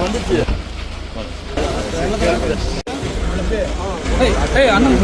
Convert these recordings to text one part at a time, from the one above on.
வந்துச்சு அண்ணன்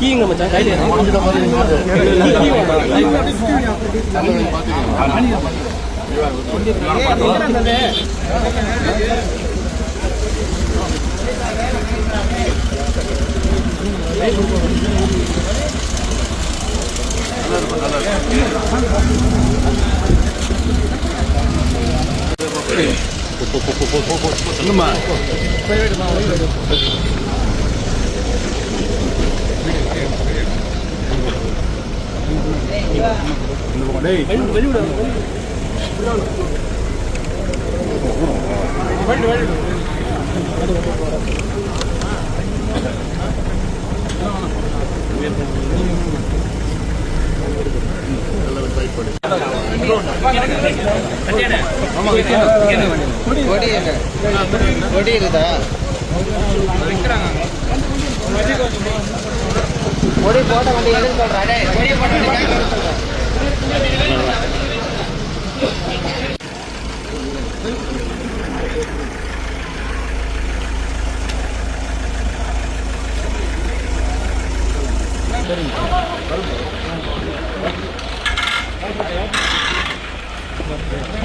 கீங்க மச்சான் இருக்கும் சொல்லுமா வெளியிட வெளியிட வெளியிட கொடி இருக்குதா கொடி போட்ட வண்டி எதுன்னு சொல்றாடே கொடி போட்ட வண்டி சரிங்க 嗯。